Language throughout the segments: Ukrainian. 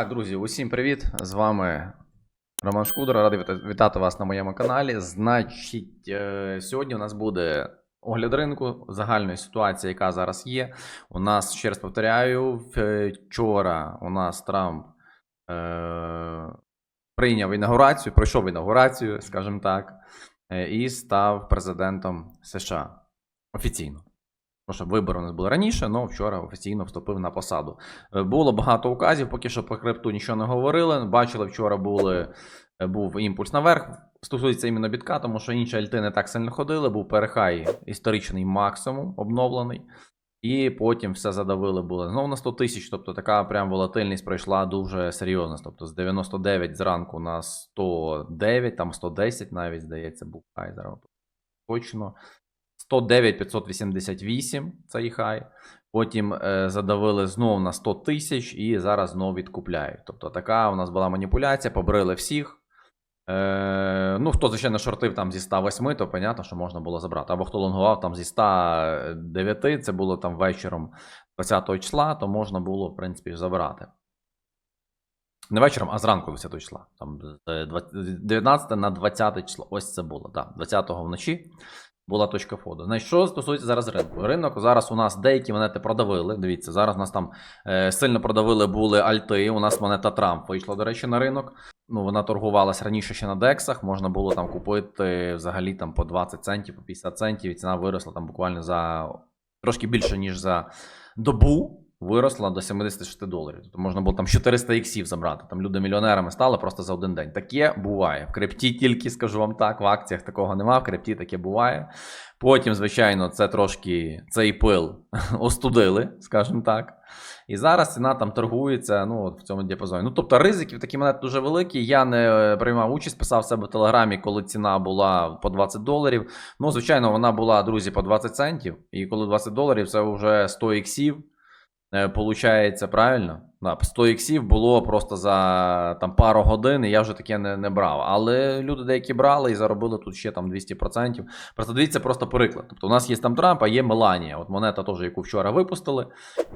Так, друзі, усім привіт! З вами Роман Шкудра. Радий вітати вас на моєму каналі. Значить, е, сьогодні у нас буде огляд ринку загальної ситуації, яка зараз є. У нас, ще раз повторяю, вчора у нас Трамп е, прийняв інаугурацію, пройшов інаугурацію, скажімо так, е, і став президентом США офіційно. Тому що вибори у нас були раніше, але вчора офіційно вступив на посаду. Е, Було багато указів, поки що по крипту нічого не говорили. Бачили, вчора були, е, був імпульс наверх. Стосується іменно бітка, тому що інші альти не так сильно ходили, був перехай історичний максимум обновлений. І потім все задавили було знову на 100 тисяч. Тобто така прям волатильність пройшла дуже серйозно. Тобто з 99 зранку на 109, там 110 навіть, здається, був хай зараз точно. 109 588 цей хай. Потім е, задавили знову на 100 тисяч і зараз знову відкупляють. Тобто така у нас була маніпуляція, побрили всіх. Е, ну, хто, звичайно, шортив там зі 108, то понятно, що можна було забрати. Або хто лонгував там зі 109, це було там вечором 20 числа, то можна було, в принципі, забирати. Не вечором, а зранку 20 числа. Там 19 на 20 число. Ось це було, так. 20 вночі була точка входу. Значить, що стосується зараз ринку? Ринок зараз у нас деякі монети продавили. Дивіться, зараз у нас там е, сильно продавили були альти. У нас монета Трамп вийшла, до речі, на ринок. Ну, вона торгувалась раніше ще на дексах. Можна було там купити взагалі там по 20 центів, по 50 центів. І ціна виросла там буквально за трошки більше, ніж за добу. Виросла до 76 доларів. Тобто можна було там 400 іксів забрати. Там люди мільйонерами стали просто за один день. Таке буває. В крипті тільки скажу вам так, в акціях такого нема, в крипті таке буває. Потім, звичайно, це трошки цей пил остудили, скажімо так. І зараз ціна там торгується ну, в цьому діапазоні. Ну, тобто ризики в такі монети дуже великі. Я не е, приймав участь, писав себе в телеграмі, коли ціна була по 20 доларів. Ну, звичайно, вона була, друзі, по 20 центів. І коли 20 доларів, це вже 100 іксів. Е, Получається правильно? Да, 100 іксів було просто за там, пару годин, і я вже таке не, не брав. Але люди деякі брали і заробили тут ще там 200%. Просто дивіться просто приклад. Тобто у нас є там Трамп, а є Меланія. От монета теж, яку вчора випустили.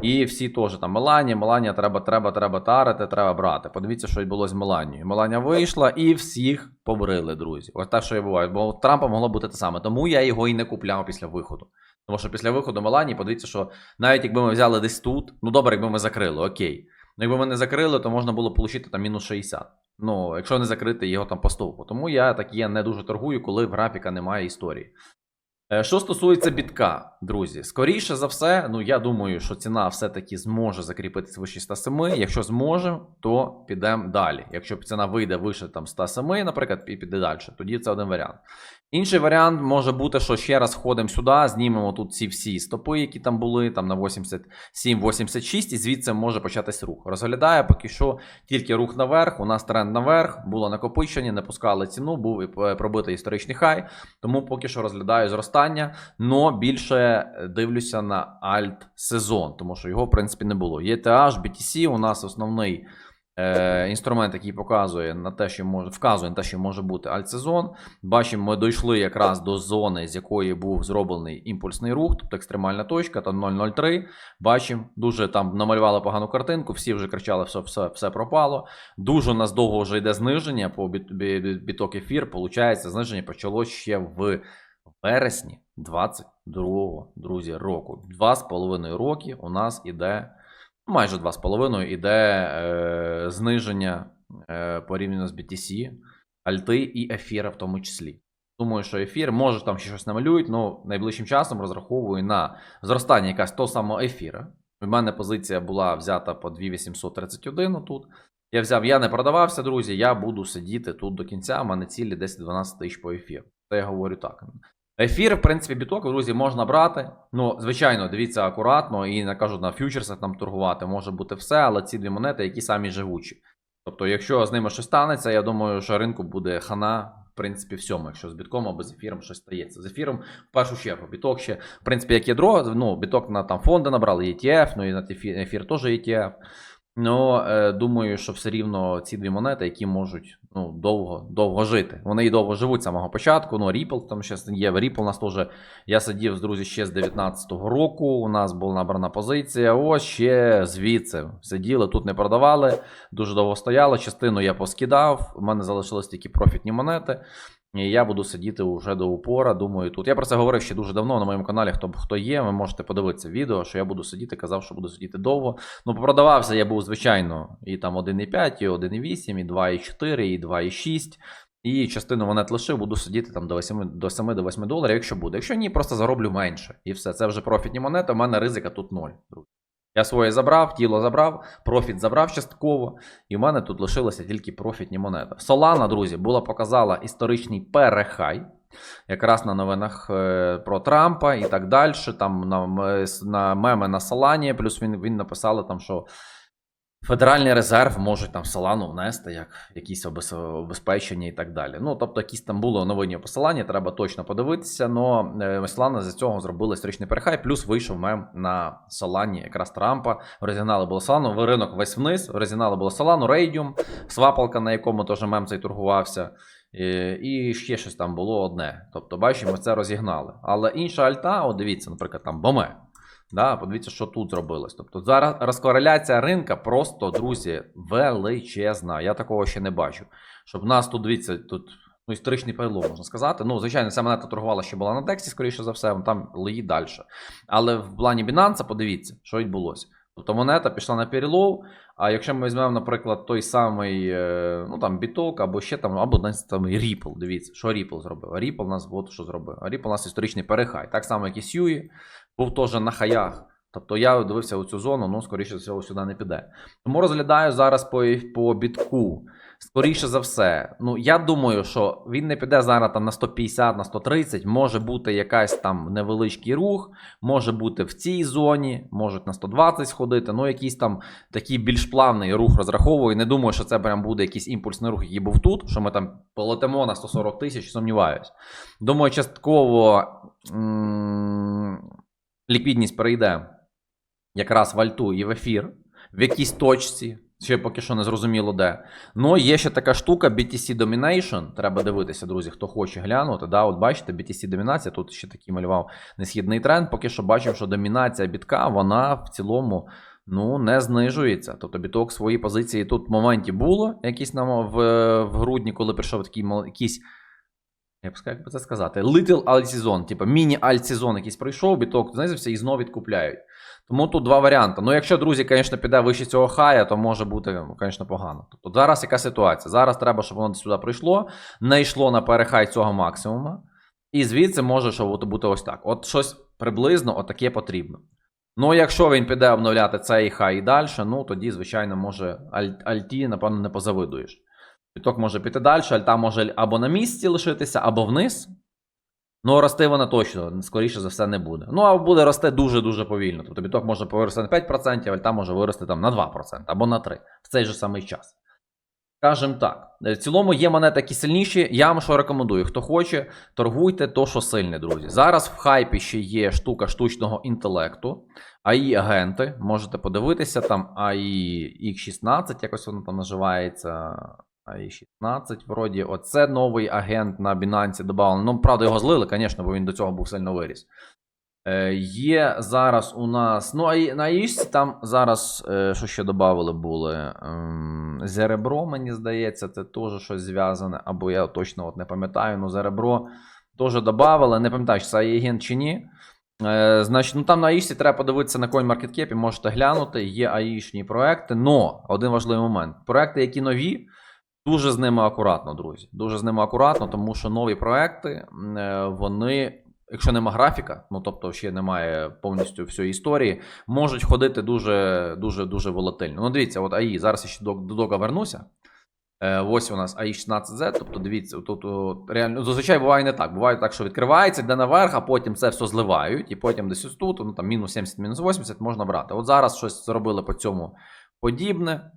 І всі теж там Меланія, Меланія треба, треба, треба тарити, треба брати. Подивіться, що відбулося з Меланією. Меланія вийшла і всіх побрили, друзі. Ось так, що і буває. Бо Трампа могло бути те саме. Тому я його і не купляв після виходу. Тому що після виходу Меланії, подивіться, що навіть якби ми взяли десь тут, ну добре, якби ми закрили, окей. Ну, якби ми не закрили, то можна було отримати там мінус 60. Ну, якщо не закрити його там по стовпу. Тому я так є не дуже торгую, коли в графіка немає історії. Е, Що стосується бітка, друзі, скоріше за все, ну я думаю, що ціна все-таки зможе закріпитися вище 107. Якщо зможе, то підемо далі. Якщо ціна вийде вище там 107, наприклад, і піде далі, тоді це один варіант. Інший варіант може бути, що ще раз входимо сюди, знімемо тут ці всі стопи, які там були, там на 87-86, і звідси може початись рух. Розглядає поки що тільки рух наверх. У нас тренд наверх, було накопичення, не пускали ціну, був і е, пробитий історичний хай. Тому поки що розглядаю зростання, но більше дивлюся на альт сезон, тому що його в принципі не було. ETH, BTC у нас основний. Е, інструмент, який показує на те, що може вказує на те, що може бути альтсезон. Бачимо, ми дійшли якраз до зони, з якої був зроблений імпульсний рух, тобто екстремальна точка, там 003. Бачимо, дуже там намалювали погану картинку, всі вже кричали, все, все, все пропало. Дуже у нас довго вже йде зниження по біт, біт, біток ефір. Получається, зниження почалось ще в вересні 22-го, друзі, року. Два з половиною роки у нас іде майже 2,5 іде е, зниження е, порівняно з BTC, альти і ефіра в тому числі. Думаю, що ефір, може там ще щось намалюють, але найближчим часом розраховую на зростання якась того самого ефіра. У мене позиція була взята по 2831 тут. Я взяв, я не продавався, друзі. Я буду сидіти тут до кінця. У мене цілі 10-12 тисяч по ефіру. Це я говорю так. Ефір, в принципі, біток, друзі, можна брати. Ну, звичайно, дивіться акуратно і не кажуть на фьючерсах там торгувати, може бути все, але ці дві монети, які самі живучі. Тобто, якщо з ними щось станеться, я думаю, що ринку буде хана, в принципі, всьому, якщо з бітком або з ефіром щось стається. З ефіром, в першу чергу, біток ще, в принципі, як ядро, ну, біток на там фонди набрали, ETF, ну і на ефір теж ETF. Ну, е, думаю, що все рівно ці дві монети, які можуть ну, довго, довго жити. Вони і довго живуть з самого початку. Ну, Ripple там ще є. Ripple у нас теж. Я сидів з друзі ще з 19-го року. У нас була набрана позиція. Ось ще звідси сиділи, тут не продавали. Дуже довго стояли. Частину я поскидав. У мене залишились тільки профітні монети. І я буду сидіти вже до упора. Думаю, тут. Я про це говорив ще дуже давно на моєму каналі. Хто хто є, ви можете подивитися відео, що я буду сидіти, казав, що буду сидіти довго. Ну, продавався я був, звичайно, і там 1,5, і 1,8, і 2,4, і 2,6. І частину монет лишив, буду сидіти там до 7 до 7 до 8 доларів, якщо буде. Якщо ні, просто зароблю менше. І все. Це вже профітні монети. У мене ризика тут ноль. друзі. Я своє забрав, тіло забрав, профіт забрав частково, і в мене тут лишилися тільки профітні монети. Солана, друзі, була показала історичний перехай. Якраз на новинах е, про Трампа і так далі. Там на, на меми на Солані. Плюс він, він написали там, що Федеральний резерв можуть там Солану внести як якісь обезпечення і так далі. Ну, тобто, якісь там були новинні посилання, треба точно подивитися. Но Солана з цього зробили історичний перехай, плюс вийшов мем на Солані якраз Трампа. Розігнали було Солану, ринок весь вниз, розігнали було Солану, Рейдіум, свапалка, на якому теж мем цей торгувався. І ще щось там було одне. Тобто, бачимо, це розігнали. Але інша альта, от дивіться, наприклад, там Боме. Да, подивіться, що тут зробилось. Тобто зараз розкореляція ринка просто, друзі, величезна. Я такого ще не бачу. Щоб нас тут, дивіться, тут ну, історичний пайло, можна сказати. Ну, звичайно, ця монета торгувала ще була на Дексі, скоріше за все, там лиї далі. Але в плані Binance, подивіться, що відбулося. Тобто монета пішла на перелов, а якщо ми візьмемо, наприклад, той самий е, ну, там, біток, або ще там, або там Ripple, дивіться, що Ripple зробив. Ripple у нас от що зробив. Ripple у нас історичний перехай. Так само, як і Сьюї, був теж на хаях. Тобто я дивився у цю зону, ну, скоріше всього, сюди не піде. Тому розглядаю зараз по, по бітку. Скоріше за все, ну я думаю, що він не піде зараз там на 150, на 130, може бути якась там невеличкий рух, може бути в цій зоні, можуть на 120 сходити, ну якийсь там такий більш плавний рух розраховую. Не думаю, що це прям буде якийсь імпульсний рух, який був тут, що ми там полетимо на 140 тисяч, сумніваюсь. Думаю, частково м- ліквідність перейде якраз в альту і в ефір, в якійсь точці. Ще поки що не зрозуміло де. Ну, є ще така штука BTC Domination. Треба дивитися, друзі, хто хоче глянути. Да, От бачите, BTC домінація. Тут ще такий малював несхідний тренд. Поки що бачимо, що домінація бітка, вона в цілому ну, не знижується. Тобто біток свої позиції тут в моменті було якісь нам в, в грудні, коли прийшов такий якийсь. Я б як би це сказати, Little Alt Season, типу міні-Alt Season якийсь пройшов, біток знизився і знову відкупляють. Тому тут два варіанти. Ну, якщо, друзі, звісно, піде вище цього хая, то може бути, ну, звісно, погано. Тобто зараз яка ситуація? Зараз треба, щоб воно сюди прийшло, не йшло на перехай цього максимума. І звідси може що бути ось так. От щось приблизно отаке потрібно. Ну, якщо він піде обновляти цей хай і далі, ну тоді, звичайно, може аль- альті, напевно, не позавидуєш. Біток може піти далі, альта може або на місці лишитися, або вниз. Ну, рости вона точно, скоріше за все, не буде. Ну, а буде рости дуже-дуже повільно. Тобто біток може вирости на 5%, альта може вирости там на 2% або на 3% в цей же самий час. Скажем так, Е, в цілому є монети, які сильніші. Я вам що рекомендую. Хто хоче, торгуйте то, що сильне, друзі. Зараз в хайпі ще є штука штучного інтелекту, AI агенти. Можете подивитися, там AI X16, якось воно там називається. AI 16, вроді, оце новий агент на Binance додали. Ну, правда, його злили, звісно, бо він до цього був сильно виріс. Е, є зараз у нас. Ну, а на Іжці там зараз, е, що ще додали були? Ем, Зеребро, мені здається, це теж щось зв'язане. Або я точно от не пам'ятаю, ну Зеребро теж додали. Не пам'ятаю, чи це агент чи ні. Е, значить, ну там на Аїшці треба подивитися на CoinMarketCap, можете глянути. Є аїшні проекти. Но один важливий момент: проекти, які нові, дуже з ними акуратно, друзі. Дуже з ними акуратно, тому що нові проекти, е, вони. Якщо нема графіка, ну тобто ще немає повністю всієї історії, можуть ходити дуже дуже дуже волатильно. Ну, дивіться, от АІ, зараз я ще до, до Дога вернуся. Е, ось у нас AI 16Z, тобто дивіться, тут реально зазвичай буває не так. Буває так, що відкривається, йде наверх, а потім це все зливають, і потім десь ось тут, ну там мінус 70, мінус 80 можна брати. От зараз щось зробили по цьому подібне.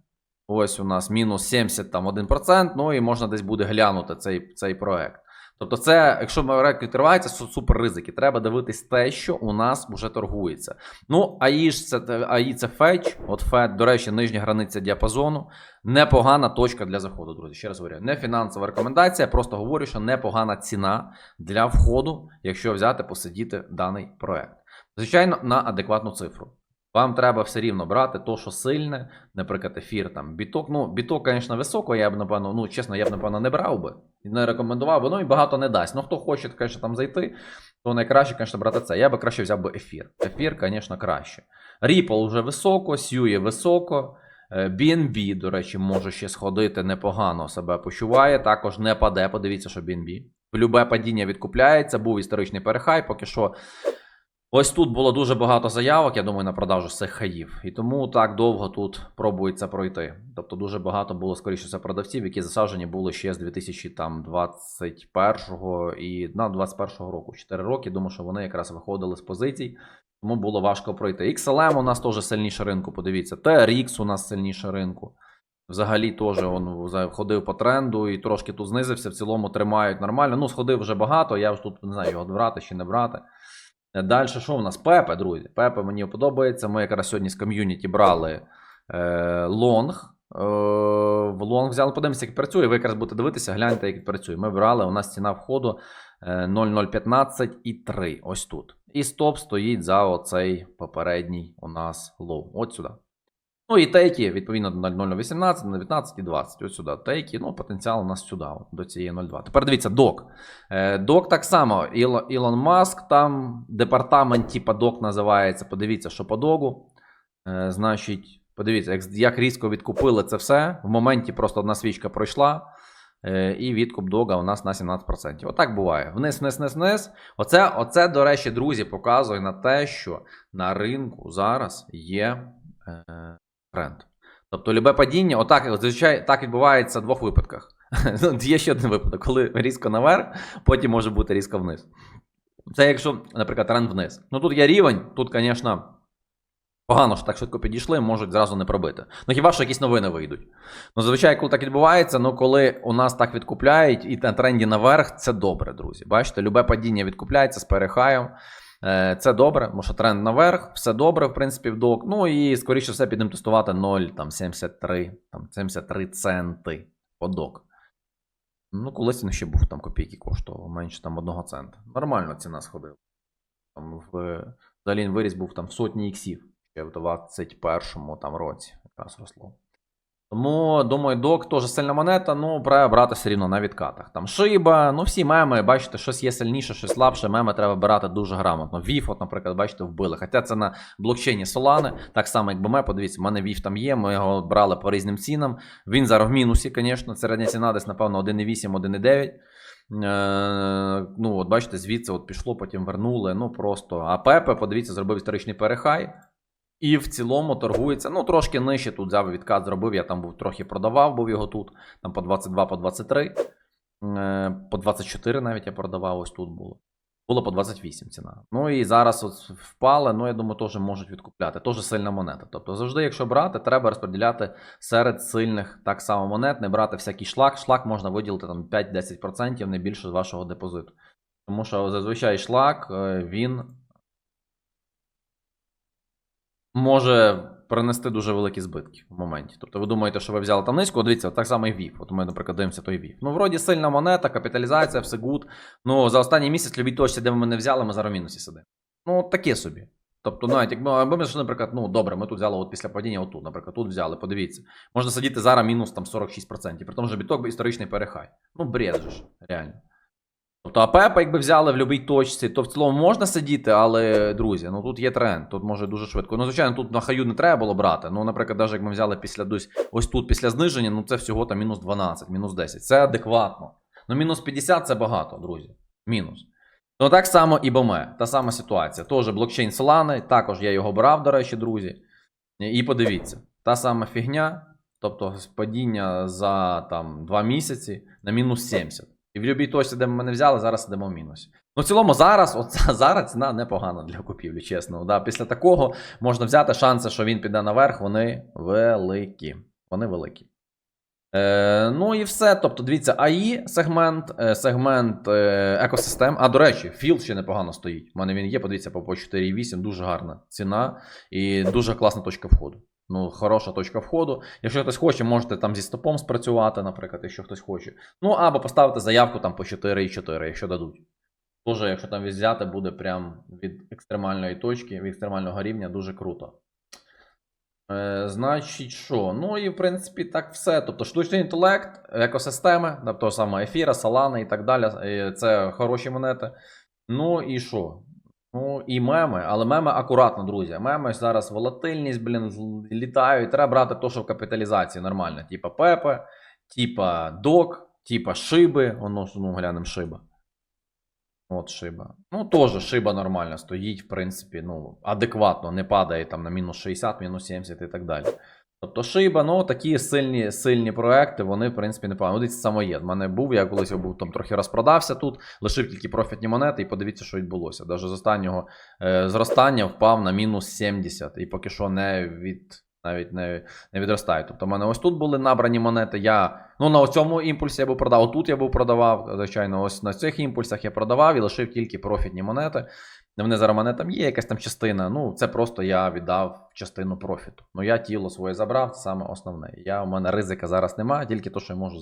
Ось у нас мінус 70 там 1%, ну і можна десь буде глянути цей, цей проект. Тобто, це, якщо рек відкривається, су- супер ризики. Треба дивитись те, що у нас вже торгується. Ну, АІ ж це АІ це фетч. От фет, до речі, нижня границя діапазону. Непогана точка для заходу, друзі. Ще раз говорю, не фінансова рекомендація, просто говорю, що непогана ціна для входу, якщо взяти посидіти даний проект. Звичайно, на адекватну цифру. Вам треба все рівно брати то, що сильне, наприклад, ефір там біток. Ну, біток, звісно, високо, я б напевно, ну чесно, я б напевно не брав би не рекомендував би, ну і багато не дасть. Ну, хто хоче, звісно, там зайти, то найкраще, звісно, брати це. Я би краще взяв би ефір. Ефір, звісно, краще. Ripple вже високо, Sui високо. Е, BNB, до речі, може ще сходити непогано себе почуває. Також не паде. Подивіться, що BNB. Любе падіння відкупляється, був історичний перехай, поки що. Ось тут було дуже багато заявок, я думаю, на продажу цих хаїв. І тому так довго тут пробується пройти. Тобто дуже багато було, скоріше все, продавців, які засаджені були ще з 2021 і на 21 року. 4 роки. Думаю, що вони якраз виходили з позицій, тому було важко пройти. XLM у нас теж сильніше ринку, подивіться. TRX у нас сильніше ринку. Взагалі теж він ходив по тренду і трошки тут знизився. В цілому тримають нормально. Ну, сходив вже багато. Я ж тут не знаю, його брати чи не брати. Далі, що у нас? Пепе, друзі. Пепе мені подобається. Ми якраз сьогодні з ком'юніті брали е, лонг. Е, в лонг взяли, подивимося, як працює. Ви якраз будете дивитися, гляньте, як працює. Ми брали, у нас ціна входу е, 0,015 і 3. Ось тут. І стоп стоїть за оцей попередній у нас лоу. От сюди. Ну і тейки, відповідно, 0,018, 0,19 і 20. Ось сюди. Тейки, ну, потенціал у нас сюди, до цієї 0,2. Тепер дивіться, док. Е, Док так само. Іло- Ілон Маск, там департамент, типа док називається. Подивіться, що по догу. Е, Значить, подивіться, як, як різко відкупили це все. В моменті просто одна свічка пройшла. е, І відкуп дога у нас на 17%. Отак буває. Вниз, вниз, вниз, вниз. Оце, оце, до речі, друзі, показує на те, що на ринку зараз є тренд. Тобто, любе падіння, отак, зазвичай так відбувається в двох випадках. Ну, Є ще один випадок, коли різко наверх, потім може бути різко вниз. Це якщо, наприклад, тренд вниз. Ну тут є рівень, тут, звісно, погано, що так швидко підійшли, можуть зразу не пробити. Ну хіба що якісь новини вийдуть. Ну, зазвичай, коли так відбувається, ну коли у нас так відкупляють і на тренді наверх, це добре, друзі. Бачите, любе падіння відкупляється з перехаєм. Е, Це добре, тому що тренд наверх, все добре, в принципі, в док. Ну і скоріше все підемо тестувати 0,73 там 73 центи по док. Ну, колись він ще був там копійки коштував, менше там 1 цента. Нормально ціна сходила. Там в, взагалі виріс був там в сотні іксів ще в 21-му там році якраз росло. Тому, думаю, док теж сильна монета, ну, треба брати все рівно на відкатах. Там шиба, ну всі меми, бачите, щось є сильніше, щось слабше, меми треба брати дуже грамотно. Віф, от, наприклад, бачите, вбили. Хоча це на блокчейні Solana, так само, як BME, подивіться, в мене Віф там є, ми його брали по різним цінам. Він зараз в мінусі, звісно, середня ціна десь, напевно, 1,8, 1,9. Е, ну, от бачите, звідси от пішло, потім вернули. Ну просто. А Пепе, подивіться, зробив історичний перехай. І в цілому торгується. Ну, трошки нижче тут взяв відкат, зробив. Я там був трохи продавав, був його тут. Там по 22, по 23. Е, по 24 навіть я продавав, ось тут було. Було по 28 ціна. Ну і зараз от впали, ну я думаю, теж можуть відкупляти. Теж сильна монета. Тобто завжди, якщо брати, треба розподіляти серед сильних так само монет, не брати всякий шлак. Шлак можна виділити там 5-10%, не більше з вашого депозиту. Тому що зазвичай шлак е, він може принести дуже великі збитки в моменті. Тобто ви думаєте, що ви взяли там низько, дивіться, так само і ВІФ. От ми, наприклад, дивимося той ВІФ. Ну, вроді сильна монета, капіталізація, все гуд. Ну, за останній місяць любій точці, де ми не взяли, ми зараз в мінусі сидимо. Ну, таке собі. Тобто, навіть якби ми що, наприклад, ну добре, ми тут взяли от після падіння, отут, наприклад, тут взяли, подивіться. Можна сидіти зараз мінус там 46%, при тому, що біток історичний перехай. Ну, бред же ж, реально. Тобто АПЕП, якби взяли в будь-якій точці, то в цілому можна сидіти, але, друзі, ну тут є тренд, тут може дуже швидко. Ну, звичайно, тут на хаю не треба було брати. Ну, наприклад, навіть як ми взяли після десь, ось тут після зниження, ну це всього там мінус 12, мінус 10. Це адекватно. Ну, мінус 50 це багато, друзі. Мінус. Ну, так само і БМЕ. Та сама ситуація. Теж блокчейн Solana, також я його брав, до речі, друзі. І подивіться, та сама фігня, тобто падіння за там 2 місяці на мінус 70. І в будь-якій точці, де ми мене взяли, зараз сидимо в мінусі. Ну, в цілому, зараз, от, зараз ціна непогана для купівлі, чесно. Да. Після такого можна взяти шанси, що він піде наверх, вони великі. Вони великі. Е, ну і все. Тобто, дивіться, АІ сегмент, е, сегмент е, екосистем. А до речі, філ ще непогано стоїть. У мене він є, подивіться, по, по 4,8, дуже гарна ціна і дуже класна точка входу. Ну, хороша точка входу. Якщо хтось хоче, можете там зі стопом спрацювати, наприклад, якщо хтось хоче. Ну, або поставити заявку там по 4,4, якщо дадуть. Дуже, якщо там взяти, буде прям від екстремальної точки, від екстремального рівня дуже круто. Е, значить, що? Ну і в принципі так все. Тобто штучний інтелект, екосистеми, тобто саме ефіра, салани і так далі. е, Це хороші монети. Ну і що? Ну і меми, але меми акуратно, друзі. Меми зараз волатильність, блін, літають. Треба брати то, що в капіталізації нормально. Типа Пепе, типа Док, типа Шиби. Воно ну, глянемо Шиба. От шиба. Ну, теж шиба нормально стоїть, в принципі, ну, адекватно, не падає там на мінус 60, мінус 70 і так далі. Тобто шиба, ну, такі сильні, сильні проекти, вони, в принципі, не погані. Ну, дивіться, самоєд. У мене був, я колись був там трохи розпродався тут, лишив тільки профітні монети, і подивіться, що відбулося. Навіть з останнього е, зростання впав на мінус 70, і поки що не від. Навіть не, не відростає. Тобто, в мене ось тут були набрані монети. Я ну на цьому імпульсі я був продав. Тут я був продавав. Звичайно, ось на цих імпульсах я продавав і лишив тільки профітні монети. Вони зараз в мене там є якась там частина. Ну, це просто я віддав частину профіту. Ну я тіло своє забрав, це саме основне. Я у мене ризика зараз немає, тільки то, що я можу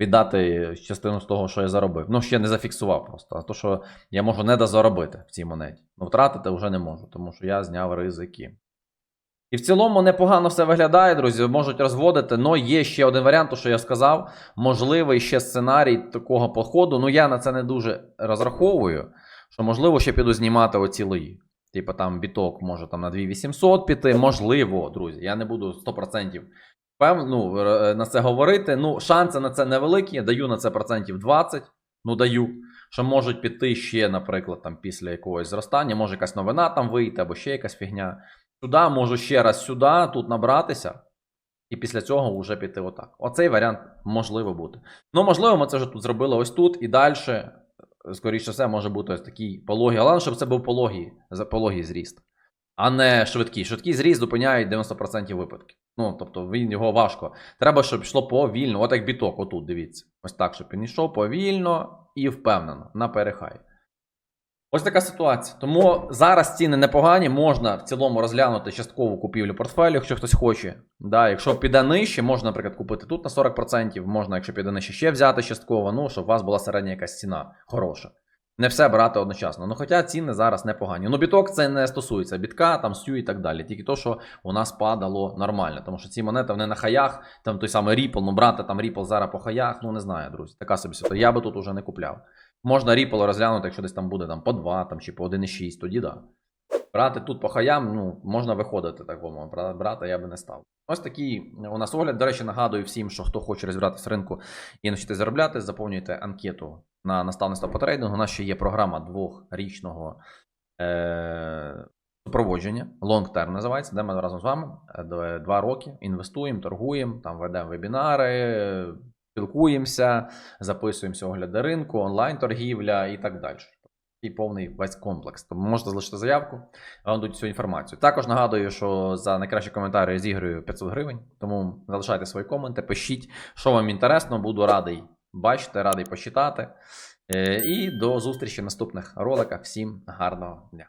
віддати частину з того, що я заробив. Ну, ще не зафіксував просто. А то, що я можу не дозаробити в цій монеті. Ну, втратити вже не можу, тому що я зняв ризики. І в цілому непогано все виглядає, друзі. Можуть розводити. але є ще один варіант, що я сказав. Можливий ще сценарій такого походу. Ну я на це не дуже розраховую. Що можливо ще піду знімати оці лої. Типа там біток може там на 2800 піти. Можливо, друзі. Я не буду 100% пев, ну, е, на це говорити. Ну, шанси на це невеликі. Я даю на це процентів 20. Ну, даю. Що можуть піти ще, наприклад, там після якогось зростання, може якась новина там вийти, або ще якась фігня. Сюди можу ще раз сюди, тут набратися, і після цього вже піти отак. Оцей варіант можливо бути. Ну, можливо, ми це вже тут зробили ось тут, і далі, скоріше все, може бути ось такий пологий. Але щоб це був пологий, пологий зріст, а не швидкий. Швидкий зріст зупиняють 90% випадків. Ну, тобто він його важко. Треба, щоб йшло повільно, от як біток, отут, дивіться. Ось так, щоб він йшов повільно і впевнено на перехай. Ось така ситуація. Тому зараз ціни непогані, можна в цілому розглянути часткову купівлю портфелю, якщо хтось хоче. Да, якщо піде нижче, можна, наприклад, купити тут на 40%, можна, якщо піде нижче, ще взяти частково, ну, щоб у вас була середня якась ціна хороша. Не все брати одночасно. Ну, хоча ціни зараз непогані. Ну, біток це не стосується бітка, там сю і так далі. Тільки то, що у нас падало нормально. Тому що ці монети вони на хаях, там той самий Ripple, ну брати там Ripple зараз по хаях, ну не знаю, друзі. Така собі ситуація. Я би тут уже не купляв. Можна Ripple розглянути, якщо десь там буде там, по 2 там, чи по 1,6, тоді да. Брати тут по хаям, ну, можна виходити, так би мовити. Брати я би не став. Ось такий у нас огляд. До речі, нагадую всім, що хто хоче розбиратися в ринку і навчити заробляти, заповнюйте анкету на наставництво по трейдингу. У нас ще є програма двохрічного е- супроводження. Long term називається, де ми разом з вами е, два роки інвестуємо, торгуємо, там ведемо вебінари, спілкуємося, записуємося огляди ринку, онлайн-торгівля і так далі. І повний весь комплекс. Тому можете залишити заявку, вам дадуть цю інформацію. Також нагадую, що за найкращі коментарі зіграю 500 гривень. Тому залишайте свої коменти, пишіть, що вам інтересно, буду радий бачити, радий почитати. Е, І до зустрічі в наступних роликах. Всім гарного дня!